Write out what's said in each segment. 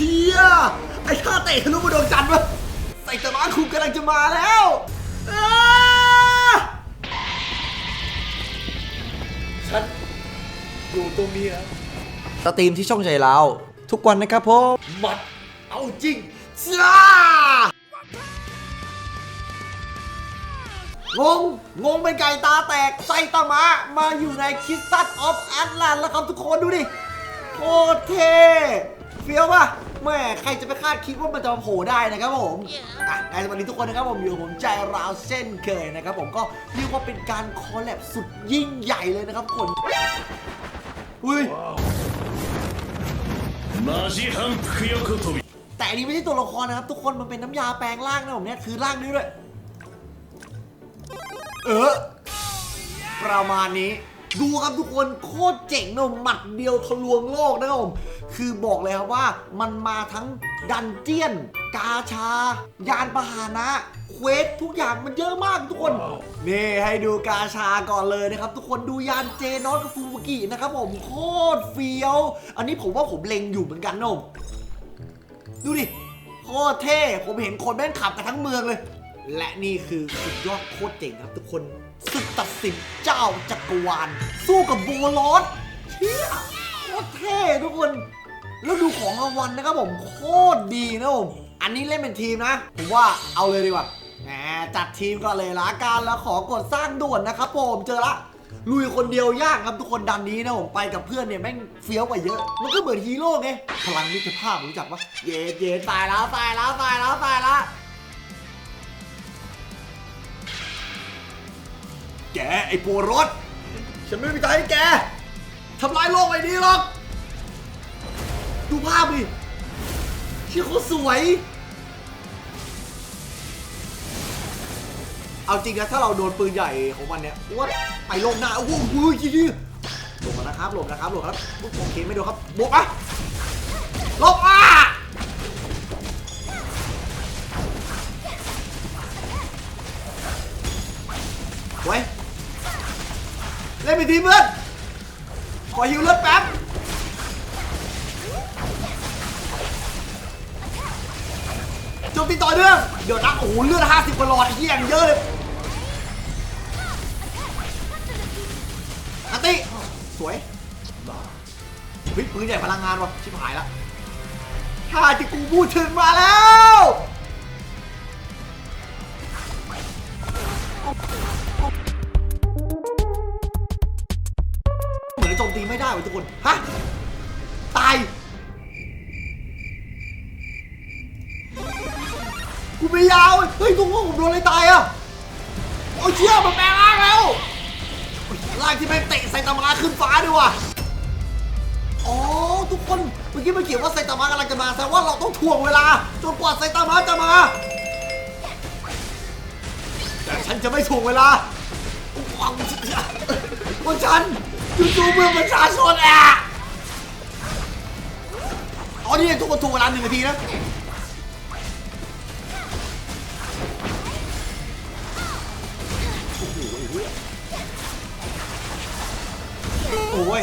เชียไอ้ท่าเตะทะลุมาดวงจันทร์วะใส่ตะมาคุมกำลังจะมาแล้วอ้าฉันอยู่ตรงนี้แล้วสตรีมที่ช่องใจเราทุกวันนะครับผมมัดเอาจริงจ้างง งงเป็นไก่ตาแตกไซตามะ มาอยู่ในคิสตันออฟแอตแลนด์แล้วครับทุกคนดูดิ โคตรเท่เฟี้ยวป่ะ แม่ใครจะไปคาดคิดว่ามันจะมาโผล่ได้นะครับผมอ่ะในสวัสดีทุกคนนะครับผมอยู่กับผมใจราวเส้นเคยนะครับผมก็เรียกว่าเป็นการคอลแลบสุดยิ่งใหญ่เลยนะครับทุกคนอุ้ย マジ反復横跳び แต่อันนี้ไม่ใช่ตัวละครนะครับ ทุกคนมันเป็นน้ำยาแปลงร่างนะผมเนี่ยคือร่างนี้ด้วย เออ ประมาณนี้ ดูครับทุกคนโคตรเจ๋งนะผมหมัดเดียวทะลวงโลกนะครับผมคือบอกเลยครับว่ามันมาทั้งดันเจียน กาชา ยานพาหนะเควสทุกอย่างมันเยอะมากทุกคน นี่ให้ดูกาชาก่อนเลยนะครับ ทุกคนดูยานเจนอสกับฟูบุกินะครับผมโคตรเฟี้ยว อันนี้ผมว่าผมเล็งอยู่เหมือนกันนะผมดูดิโคตรเท่ ผมเห็นคนแม่งขับกันทั้งเมืองเลย และนี่คือสุดยอดโคตรเจ๋งครับทุกคนศึกตัดสินเจ้าจักรวาลสู้กับโบลอสเชี่ยโคตรเท่ทุกคน แล้วดูของรางวัลนะครับผมโคตรดีนะผมอันนี้เล่นเป็นทีมนะ ผมว่าเอาเลยดีกว่าแหมจัดทีมก่อนเลยละกันแล้วขอกดสร้างด่วนนะครับผมเจอละลุยคนเดียวยากครับทุกคนดันนี้นะผมไปกับเพื่อนเนี่ยแม่งเฟี้ยวกว่าเยอะ มันก็เหมือนฮีโร่ไงพลังมิตรภาพรู้จักปะเย็ดเย็ดตายแล้วตายแล้วตายแล้วตายแล้ว แกไอ้ปัวรถ ฉันไม่มีใจให้แกทำลายโลกใบนี้หรอก ดูภาพดิชื่เขาสวย เอาจริงนะถ้าเราโดนปืนใหญ่ของมันเนี่ยว่าไปลงหน้าโอ้โหยี่ยี่หลบมานะครับหลบนะครับหลบครับโอเคไม่โดนครับบวกอะลบอะไว้ ล่นไปทีเพื่อน ขอฮิวเลือดแป๊บ โจมตีต่อเนื่อง เดี๋ยวนะโอ้โหเลือด50กว่าหลอดไอ้เหี้ยงเยอะเลยอาติสวยเฮ้ยปืนใหญ่พลังงานวะชิบหายละถ้าที่กูพูดถึงมาแล้ว ตีไม่ได้ว้ทุกคน ฮะ ตาย กูไม่ยาวเว้ยเฮ้ยทุกคนผมโดนอะไรตายอะเอาเชี่ยมันแปลงร่างแล้วลากที่แม่งเตะไซตามะขึ้นฟ้าด้วยว่ะอ๋อทุกคนเมื่อกี้มันเขียนว่าไซตามะกำลังจะมาแสดงว่าเราต้องถ่วงเวลา จนกว่าไซตามะจะมาแต่ฉันจะไม่ถ่วงเวลาวังว่าฉัน จู่ๆเมือประชาชนอะอ๋อนี่ทุกคนถ่วงเวลาหนึ่งนาทีนะโอ้โหไอ้เหี้ยโอ้ย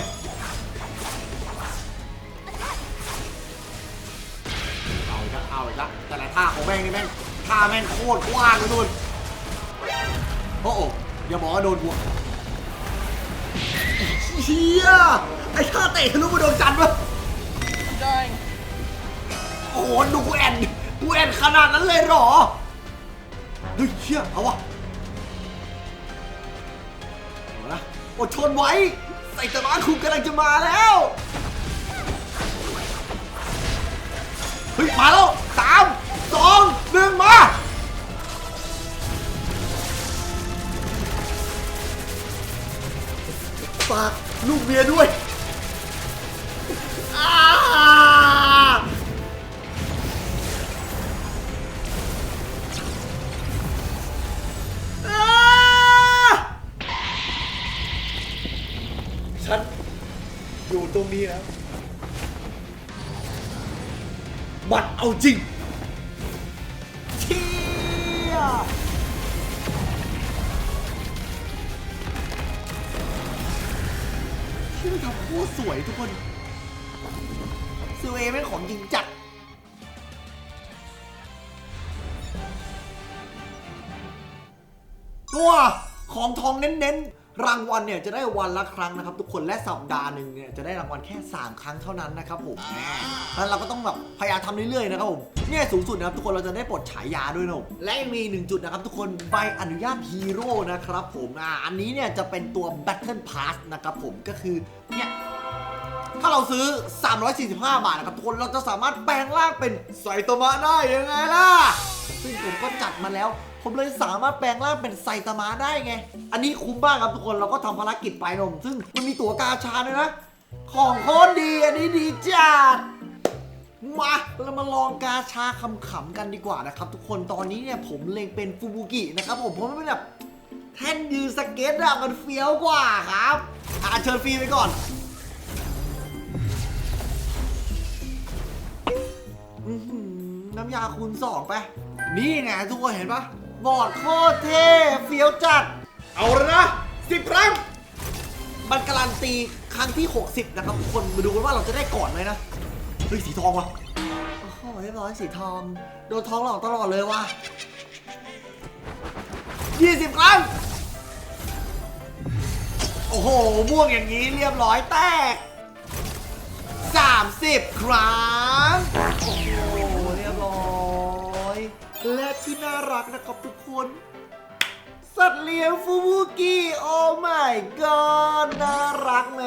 เอาอีกแล้วเอาอีกแล้วแต่ละท่าของแม่งนี่แม่งท่าแม่งโคตรกว้างเลยนู่นโอ้โหอย่าบอกว่าโดนหัว เฮียไอ้ท่าเตะทะลุมาโดนจันทร์วะโอ้โหดูกูแอนกูแอนขนาดนั้นเลยเหรอเฮ้ยเชี่ยเอาวะเอาละอดทนไว้ใส่ตะมาคุมกำลังจะมาแล้วเฮ้ยมาแล้วสามสองหนึ่งมา ฝากลูกเมียด้วยอาฉันอยู่ตรงนี้แล้วมัดเอาจริงเชี่ย ที่มันทำโคตรสวยทุกคนซูเอเป็นของจริงจัดตัวของทองเน้นๆ รางวัลเนี่ยจะได้วันละครั้งนะครับทุกคนและสัปดาห์หนึ่งเนี่ยจะได้รางวัลแค่ 3 ครั้งเท่านั้นนะครับผมแหมแล้วเราก็ต้องแบบพยายามทำเรื่อยๆนะครับผมเนี่ยสูงสุดนะครับทุกคนเราจะได้ปลดฉายาด้วยนะผมและยังมีอีกหนึ่งจุดนะครับทุกคนใบอนุญาตฮีโร่นะครับผมอ่าอันนี้เนี่ยจะเป็นตัว Battle Pass นะครับผมก็คือเนี่ยถ้าเราซื้อ 345 บาทนะครับทุกคนเราจะสามารถแปลงร่างเป็นไซตามะได้ยังไงล่ะ ซึ่งผมก็จัดมาแล้ว ผมเลยสามารถแปลงร่างเป็นไซตามะได้ไง อันนี้คุ้มมากครับทุกคนเราก็ทำภารกิจไปนม ซึ่งมันมีตั๋วกาชาด้วยนะ ของโคตรดีอันนี้ดีจัดมาเรามาลองกาชาขำๆกันดีกว่านะครับ ทุกคนตอนนี้เนี่ยผมเล็งเป็นฟูบุกินะครับผมเพราะมันเป็นแบบแท่นยืนสเก็ตอะมันเฟี้ยวกว่าครับอะเชิญฟรีไปก่อนน้ำยาคูณสองไป นี่ไงทุกคนเห็นปะ บอร์ดโคตรเท่เฟี้ยวจัด เอาล้วนะสิบครั้ง มันการันตีครั้งที่ 60 นะครับทุกคนมาดูกันว่าเราจะได้ก่อนไหมนะ เฮ้ย สีทองวะโอ้โหเรียบร้อยสีทอง โดนทองหลอกตลอดเลยว่ะ20 ครั้ง โอ้โหม่วงอย่างนี้เรียบร้อยแตก 30 ครั้ง โอ้โหเรียบร้อย และที่น่ารักนะครับทุกคน สัตว์เลี้ยงฟูบุกิโอ้ my god น่ารักไหม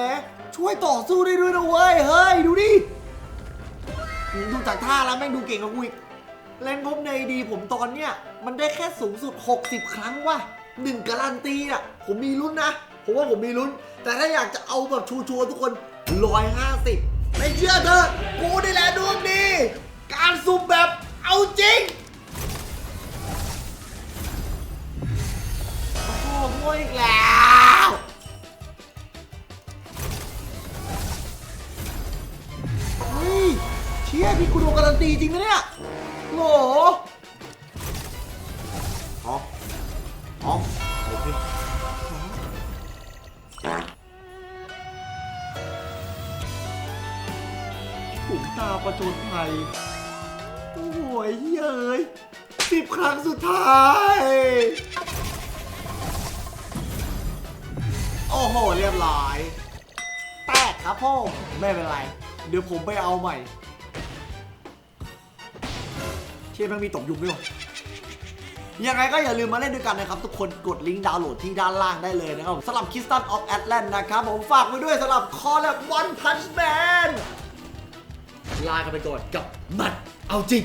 ช่วยต่อสู้ได้ด้วยนะเว้ย เฮ้ย ดูดิ ดูจากท่าแล้วแม่งดูเก่งกว่ากูอีกแรงพบในดีผมตอนเนี้ย มันได้แค่สูงสุด 60 ครั้งว่ะหนึ่งการันตีอะ ผมมีลุ้นนะ ผมว่าผมมีลุ้น แต่ถ้าอยากจะเอาแบบชัวร์ๆทุกคน 150 ไม่เชื่อเธอะกูนี่แหละดวงดี การสุ่มแบบเอาจริง โอ้โหอีกแล้วเฮ้ยเชี่ยพี่กูโดนการันตีจริงนะเนี่ยโหลอ๋ออ๋อโอเคถุงตาประจนภัยโอ้โหเย้ยสิบครั้งสุดท้าย อ้โห เรียบร้อย แตกครับพ่อไม่เป็นไร เดี๋ยวผมไปเอาใหม่ เชี่ยมันมีตบยุงด้วยยังไงก็อย่าลืมมาเล่นด้วยกันนะครับ ทุกคนกดลิงก์ดาวน์โหลดที่ด้านล่างได้เลยนะครับสำหรับ Kistan of Atlant นะครับ ผมฝากไว้ด้วยสำหรับ Call of One Punch Man ลากันไปก่อนกับมัดเอาจริง